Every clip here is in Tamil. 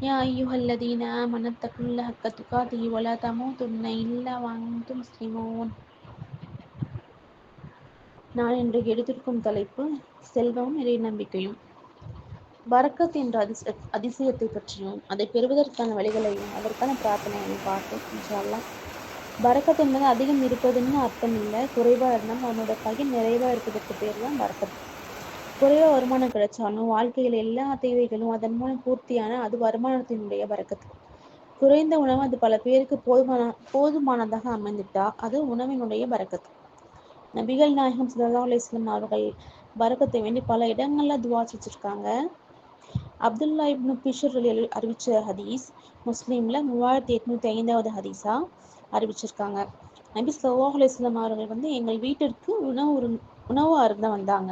يا أيها الذين آمنوا اتقوا الله حق تقاته ولا تموتن إلا وأنتم مسلمون நான் இன்று எடுத்திருக்கும் தலைப்பு செல்வமும் இறை நம்பிக்கையும் பரக்கத் என்ற அதிச அதிசயத்தை பற்றியும் அதை பெறுவதற்கான வழிகளையும் அதற்கான பிரார்த்தனைகளையும் பார்த்தோம் இன்ஷால்லா பரக்கத் என்பது அதிகம் இருப்பதுன்னு அர்த்தம் இல்லை குறைவாக இருந்தாலும் அவனோட கையில் நிறைவாக இருப்பதற்கு பேர் தான் பரக்கத் குறைவாக வருமானம் கிடைச்சாலும் வாழ்க்கையில் எல்லா தேவைகளும் அதன் மூலம் பூர்த்தியான அது வருமானத்தினுடைய வரக்கத்து குறைந்த உணவு அது பல பேருக்கு போதுமான போதுமானதாக அமைந்துட்டா அது உணவினுடைய பரக்கத்து நபிகள் நாயகம் சல்லா அலிஸ்லாம் அவர்கள் வரக்கத்தை வேண்டி பல இடங்கள்ல துவா செஞ்சிருக்காங்க. அப்துல்லா இப்னு பிஷர் அறிவிச்ச ஹதீஸ் முஸ்லீம்ல மூவாயிரத்தி எட்நூத்தி ஐந்தாவது ஹதீஸா அறிவிச்சிருக்காங்க. நபி சல்லாஹ் அலிஸ்லாம் அவர்கள் வந்து எங்கள் வீட்டிற்கு உணவு உணவு அருந்த வந்தாங்க.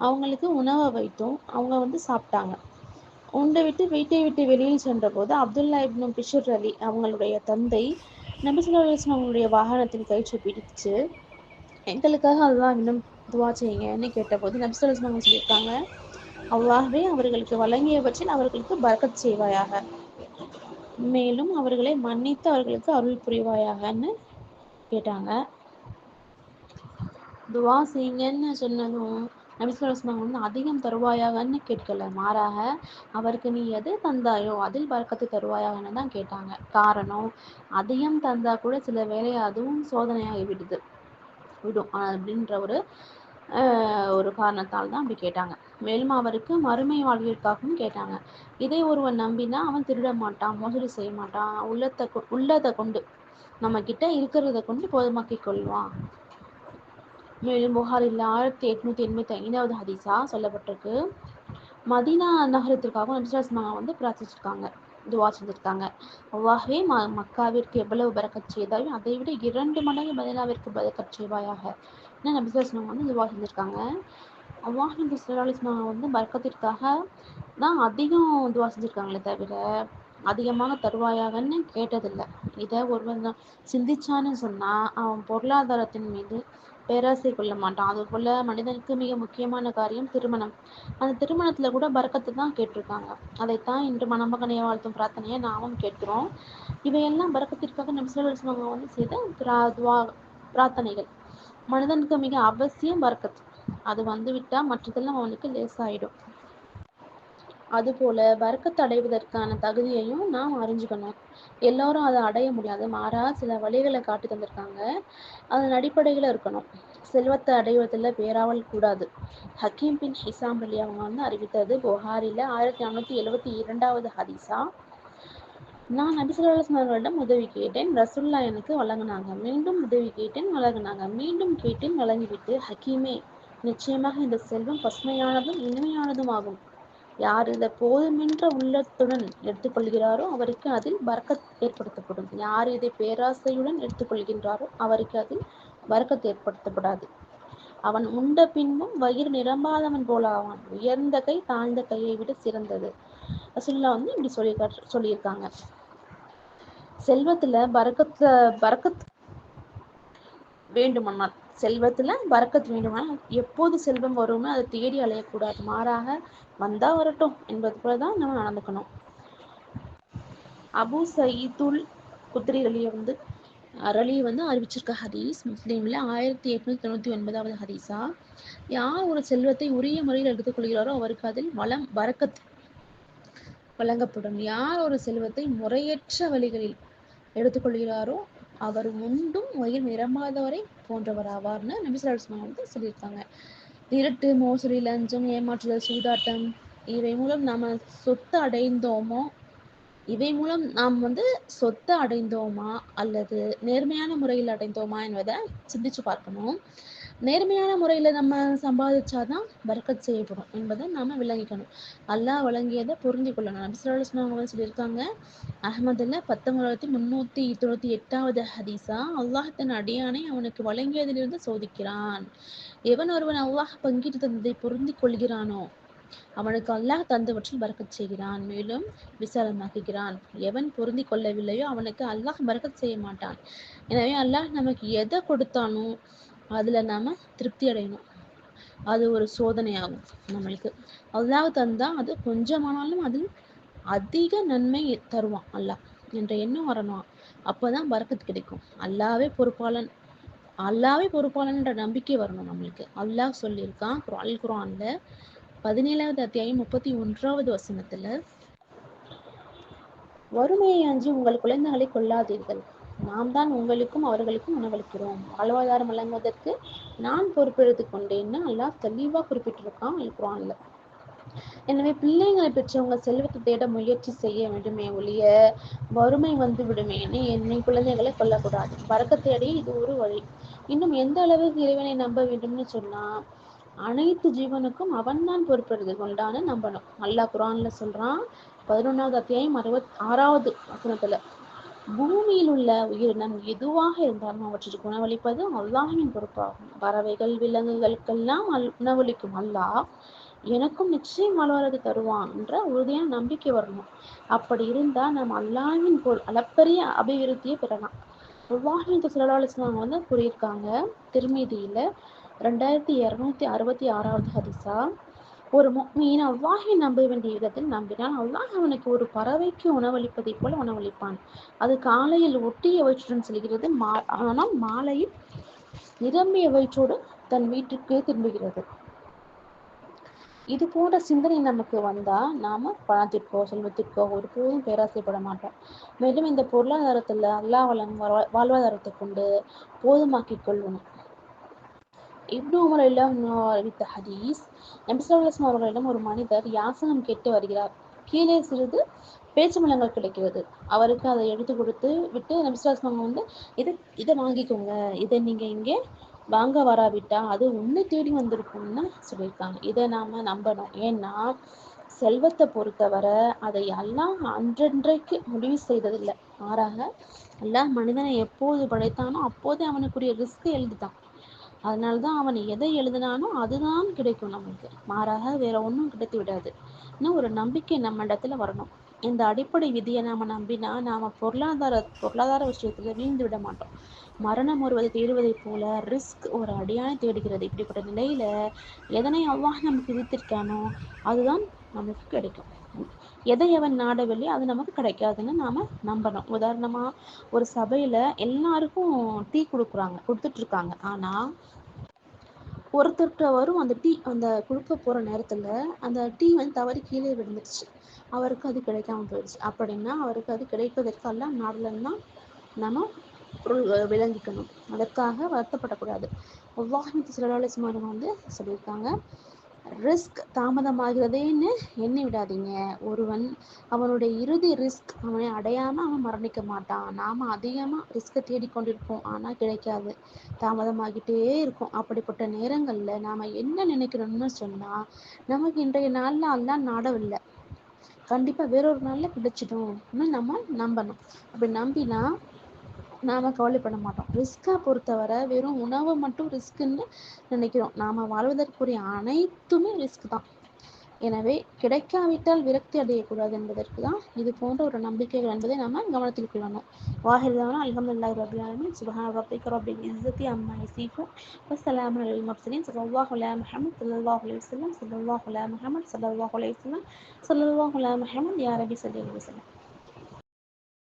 அவங்களுக்கு உணவை வைத்தோம் அவங்க வந்து சாப்பிட்டாங்க. உண்டை விட்டு வீட்டை விட்டு வெளியில் சென்ற போது அப்துல்லா இப்னு பிஷர் அலி அவங்களுடைய தந்தை நபி அவங்களுடைய வாகனத்தின் கயிற்று பிடிச்சு எங்களுக்காக அல்லாஹ் இன்னும் துவா செய்யுங்கன்னு கேட்டபோது நபி அவங்க சொல்லியிருக்காங்க அல்லாஹ்வே அவர்களுக்கு வழங்கியவற்றில் அவர்களுக்கு பரக்கத் செய்வாயாக. மேலும் அவர்களை மன்னித்து அவர்களுக்கு அருள் புரிவாயாகன்னு கேட்டாங்க. துவா செய்யுங்கன்னு சொன்னதும் நபிசுல்லாஸ்லாம் வந்து அதிகம் தருவாயாகன்னு கேட்கல. மாறாக அவருக்கு நீ எது தந்தாயோ அதில் பறக்கத்து தருவாயாகன்னு தான் கேட்டாங்க. காரணம் அதிகம் தந்தா கூட சில வேலை அதுவும் சோதனையாகி விடுது விடும். அப்படின்ற ஒரு ஒரு காரணத்தால் தான் அப்படி கேட்டாங்க. மேலும் அவருக்கு மறுமை வாழ்விற்காகவும் கேட்டாங்க. இதை ஒருவன் நம்பினா அவன் திருட மாட்டான் மோசடி செய்ய மாட்டான் உள்ளத்தை உள்ளதை கொண்டு நம்ம கிட்ட இருக்கிறத கொண்டு போதுமாக்கி கொள்வான். மேலும் புகாரில் ஆயிரத்தி எட்நூத்தி எண்பத்தி ஐந்தாவது ஹதீஸா சொல்லப்பட்டிருக்கு. மதீனா நகரத்திற்காக நபிசுலாஸ்மா வந்து பிரார்த்திச்சிருக்காங்க துவா செஞ்சிருக்காங்க. அவ்வாகவே ம மக்காவிற்கு எவ்வளவு பறக்கச் செய்தாயோ அதை விட இரண்டு மடங்கு மதினாவிற்கு பறக்கச் செய்வாயாக. என்ன நபிசுலாஸ்மா வந்து துவா செஞ்சிருக்காங்க. அவ்வாஹ் நபி சுல்லாஸ்மா வந்து பறக்கத்திற்காக தான் அதிகம் துவா செஞ்சிருக்காங்களே தவிர அதிகமாக தருவாயாகன்னு கேட்டதில்லை. இதை ஒருவன் தான் சிந்திச்சான்னு சொன்னால் அவன் பொருளாதாரத்தின் மீது பேராசை கொள்ள மாட்டான். அது போல மனிதனுக்கு மிக முக்கியமான காரியம் திருமணம். அந்த திருமணத்துல கூட பரக்கத்தை தான் கேட்டிருக்காங்க. அதைத்தான் இன்று மணமகனைய வாழ்த்தும் பிரார்த்தனையை நாமும் கேட்கிறோம். இவையெல்லாம் பறக்கத்திற்காக நம்சல்வாங்க வந்து செய்த பிராத்வா பிரார்த்தனைகள். மனிதனுக்கு மிக அவசியம் பறக்கத்து அது வந்து விட்டா மற்றதெல்லாம் அவனுக்கு லேசாயிடும். அதுபோல வர்க்கத்தை அடைவதற்கான தகுதியையும் நாம் அறிஞ்சுக்கணும். எல்லோரும் அதை அடைய முடியாது. மாறா சில வழிகளை காட்டி தந்திருக்காங்க. அதன் அடிப்படையில் இருக்கணும். செல்வத்தை அடைவதில் பேராவல் கூடாது. ஹக்கீம் பின் ஹிசாம் அலி அவங்க வந்து அறிவித்தது புகாரில ஆயிரத்தி நானூற்றி எழுவத்தி இரண்டாவது ஹதீஸா. நான் நபிசுல்லாஸ்மர்களிடம் உதவி கேட்டேன். ரசுல்லா எனக்கு வழங்கினாங்க. மீண்டும் உதவி கேட்டேன் வழங்கினாங்க. மீண்டும் கேட்டேன் வழங்கிவிட்டு ஹக்கீமே நிச்சயமாக இந்த செல்வம் பசுமையானதும் இனிமையானதும் ஆகும். யார் இதை போதுமென்ற உள்ளத்துடன் எடுத்துக்கொள்கிறாரோ அவருக்கு அதில் பறக்கத் ஏற்படுத்தப்படும். யார் இதை பேராசையுடன் எடுத்துக்கொள்கின்றாரோ அவருக்கு அதில் பறக்கத் ஏற்படுத்தப்படாது. அவன் உண்ட பின்பும் வயிறு நிரம்பாதவன் போல ஆவான் உயர்ந்த கை தாழ்ந்த கையை விட சிறந்தது. ரசுல்லா வந்து இப்படி சொல்லி சொல்லியிருக்காங்க. செல்வத்துல பறக்கத்துல பறக்கத் வேண்டுமானால் செல்வத்துல பறக்கத் வேண்டுமானால் எப்போது செல்வம் வரும்னு அதை தேடி அலையக்கூடாது. மாறாக வந்தா வரட்டும் என்பது போலதான் நம்ம நடந்துக்கணும். அபு சயீதுல் குத்ரி அலியை வந்து அரளி வந்து அறிவிச்சிருக்க ஹதீஸ் முஸ்லீம்ல ஆயிரத்தி எட்நூத்தி தொண்ணூத்தி ஒன்பதாவது ஹதீஸா? யார் ஒரு செல்வத்தை உரிய முறையில் எடுத்துக்கொள்கிறாரோ அவருக்கு அதில் வளம் வரக்கத் வழங்கப்படும். யார் ஒரு செல்வத்தை முறையற்ற வழிகளில் எடுத்துக்கொள்கிறாரோ அவர் உண்டும் உயிர் நிரம்பாதவரை போன்றவர் ஆவார்னு நபிசுலாஸ்மா வந்து சொல்லியிருக்காங்க. திருட்டு மோசடி லஞ்சம் ஏமாற்றுதல் சூதாட்டம் இவை மூலம் நாம சொத்து அடைந்தோமோ இவை மூலம் நாம் வந்து சொத்தை அடைந்தோமா அல்லது நேர்மையான முறையில் அடைந்தோமா என்பதை சிந்திச்சு பார்க்கணும். நேர்மையான முறையில நம்ம சம்பாதிச்சாதான் பரக்கத் செய்யப்படும் என்பதை நாம விளங்கிக்கணும். அல்லாஹ் வழங்கியதை புரிந்து கொள்ளணும் நபிசுல்லாஸ்லாம் சொல்லியிருக்காங்க அகமதுல பத்தொன்பதாயிரத்தி முன்னூத்தி தொண்ணூத்தி எட்டாவது ஹதீஸா அல்லாஹ் தன் அடியானை அவனுக்கு வழங்கியதிலிருந்து சோதிக்கிறான். எவன் ஒருவன் அல்லாஹ் பங்கிட்டு தந்ததை பொருந்தி கொள்கிறானோ அவனுக்கு அல்லாஹ் தந்தவற்றில் பறக்கச் செய்கிறான் மேலும் விசாலமாக்குகிறான். எவன் பொருந்தி கொள்ளவில்லையோ அவனுக்கு அல்லாஹ் பறக்கச் செய்ய மாட்டான். எனவே அல்லாஹ் நமக்கு எதை கொடுத்தானோ அதுல நாம திருப்தி அடையணும். அது ஒரு சோதனையாகும் நம்மளுக்கு. அல்லாஹ் தந்தா அது கொஞ்சமானாலும் அதில் அதிக நன்மை தருவான் அல்லாஹ். என்ற எண்ணம் வரணும். அப்பதான் பறக்கத்து கிடைக்கும். அல்லாவே பொறுப்பாளன். அல்லாவே பொறுப்பாளன்ற நம்பிக்கை வரணும் நம்மளுக்கு. அல்லாஹ் சொல்லியிருக்கான் அல் குரான்ல பதினேழாவது அத்தியாயம் முப்பத்தி ஒன்றாவது வசனத்துல வறுமையை அஞ்சி உங்கள் குழந்தைகளை கொள்ளாதீர்கள் நாம் தான் உங்களுக்கும் அவர்களுக்கும் உணவளிக்கிறோம். வாழ்வாதாரம் வழங்குவதற்கு நான் பொறுப்பெடுத்து கொண்டேன்னு அல்லாஹ் தெளிவா குறிப்பிட்டிருக்கான் குரான்ல எனவே பிள்ளைங்களை பெற்றவங்க செல்வத்தை தேட முயற்சி செய்ய வேண்டுமே ஒழிய வறுமை வந்து விடுமேன்னு என்னை குழந்தைகளை கொல்லக்கூடாது. பறக்க தேடி இது ஒரு வழி. இன்னும் எந்த அளவுக்கு இறைவனை நம்ப வேண்டும்னு சொன்னா அனைத்து ஜீவனுக்கும் அவன்தான் பொறுப்பெடுத்து கொண்டான்னு நம்பணும். அல்லாஹ் குரான்ல சொல்றான் பதினொன்றாவது அத்தியாயம் அறுபத் ஆறாவது வசனத்துல. பூமியில் உள்ள உயிரினம் எதுவாக இருந்தாலும் அவற்றிற்கு உணவளிப்பது அல்லாஹின் பொறுப்பாகும். பறவைகள் விலங்குகளுக்கெல்லாம் அல் உணவளிக்கும் அல்லாஹ் எனக்கும் நிச்சயம் வாழ்வாரது தருவான் என்ற உறுதியான நம்பிக்கை வரணும். அப்படி இருந்தா நம்ம அல்லாஹின் பொருள் அளப்பரிய அபிவிருத்தியை பெறலாம். அல்லாஹின் சுல்லாஸ்லாம் வந்து கூறியிருக்காங்க திருமீதியில ரெண்டாயிரத்தி இரநூத்தி அறுபத்தி ஆறாவது ஹதிசா ஒரு மீன் அல்லாஹை நம்ப வேண்டிய விதத்தில் நம்பினான் அல்லாஹ் அவனுக்கு ஒரு பறவைக்கு உணவளிப்பதைப் போல உணவளிப்பான். அது காலையில் ஒட்டிய வயிற்றுடன் செல்கிறது மா ஆனால் மாலையில் நிரம்பிய வயிற்றோடு தன் வீட்டுக்கு திரும்புகிறது. இது போன்ற சிந்தனை நமக்கு வந்தா நாம பணத்திற்கோ செல்வத்திற்கோ ஒருபோதும் பேராசைப்பட மாட்டோம். மேலும் இந்த பொருளாதாரத்துல அல்லா வளம் வாழ்வாதாரத்தை கொண்டு போதுமாக்கிக் கொள்ளணும் இப்னு உமர் எல்லாம் அறிவித்த ஹதீஸ் நபிசுல்லாஸ்லாம் அவர்களிடம் ஒரு மனிதர் யாசகம் கேட்டு வருகிறார். கீழே சிறிது பேச்சு மலங்கள் கிடைக்கிறது. அவருக்கு அதை எடுத்து கொடுத்து விட்டு நபிசுல்லாஸ்லாம் வந்து இதை இதை வாங்கிக்கோங்க. இதை நீங்க இங்கே வாங்க வராவிட்டா அது உன்னை தேடி வந்திருக்கும்னு சொல்லியிருக்காங்க. இதை நாம நம்பணும். ஏன்னா செல்வத்தை பொறுத்தவரை அதை எல்லாம் அன்றன்றைக்கு முடிவு செய்ததில்லை. மாறாக எல்லாம் மனிதனை எப்போது படைத்தானோ அப்போதே அவனுக்குரிய ரிஸ்க் அதனால அதனால்தான் அவன் எதை எழுதினானோ அதுதான் கிடைக்கும் நமக்கு. மாறாக வேற ஒன்றும் கிடைத்து விடாது. இன்னும் ஒரு நம்பிக்கை நம்ம இடத்துல வரணும். இந்த அடிப்படை விதியை நாம் நம்பினா நாம் பொருளாதார பொருளாதார விஷயத்தில் வீழ்ந்து விட மாட்டோம். மரணம் ஒருவது தேடுவதைப் போல ரிஸ்க் ஒரு அடியானை தேடுகிறது. இப்படிப்பட்ட நிலையில் எதனை அவ்வாறு நமக்கு விதித்திருக்கானோ அதுதான் நமக்கு கிடைக்கும். எதை எவன் நாடவில்லையோ அது நமக்கு கிடைக்காதுன்னு நாம நம்பணும். உதாரணமா ஒரு சபையில எல்லாருக்கும் டீ கொடுக்குறாங்க கொடுத்துட்டு இருக்காங்க ஆனா ஒருத்தர்கிட்ட வரும் அந்த டீ அந்த கொடுக்க போற நேரத்துல அந்த டீ வந்து தவறி கீழே விழுந்துருச்சு. அவருக்கு அது கிடைக்காம போயிடுச்சு. அப்படின்னா அவருக்கு அது கிடைப்பதற்கு எல்லாம் நாடலன்னா நம்ம பொருள் விளங்கிக்கணும். அதற்காக வருத்தப்படக்கூடாது. அல்லாஹின் சுமாரம் வந்து சொல்லியிருக்காங்க. ரிஸ்க் தாமதமாகிறதேன்னு எண்ணி விடாதீங்க. ஒருவன் அவனுடைய இறுதி ரிஸ்க் அவனை அடையாம அவன் மரணிக்க மாட்டான். நாம அதிகமா ரிஸ்க்கை தேடிக்கொண்டிருப்போம். ஆனா கிடைக்காது. தாமதமாகிட்டே இருக்கும். அப்படிப்பட்ட நேரங்கள்ல நாம என்ன நினைக்கிறோம்னு சொன்னா நமக்கு இன்றைய நாள்ல எல்லாம் நாடவில்லை. கண்டிப்பா வேறொரு நாள்ல கிடைச்சிடும். நம்ம நம்பணும். அப்படி நம்பினா நாம் கவலைப்பட மாட்டோம். ரிஸ்கை பொறுத்தவரை வெறும் உணவு மட்டும் ரிஸ்க்குன்னு நினைக்கிறோம். நாம் வாழ்வதற்குரிய அனைத்துமே ரிஸ்க் தான். எனவே கிடைக்காவிட்டால் விரக்தி அடையக்கூடாது என்பதற்கு தான் இது போன்ற ஒரு நம்பிக்கைகள் என்பதை நம்ம கவனத்தில் கொள்ளணும். வாஹிதான அல்ஹம்துலில்லாஹி ரபில் ஆலமீன். ரபிக் ரபின் ரப்பில் இஸ்ஸத்தி அம்மா யசிஃபூன் வசலாம் அலல் முர்சலீன் ஸல்லல்லாஹு அலா முஹம்மத் ஸல்லல்லாஹு அலைஹி வஸல்லம். ஸல்லல்லாஹு அலா முஹம்மத் ஸல்லல்லாஹு அலைஹி வஸல்லம். ஸல்லல்லாஹு அலா முஹம்மத் யா ரபி ஸல்லல்லாஹு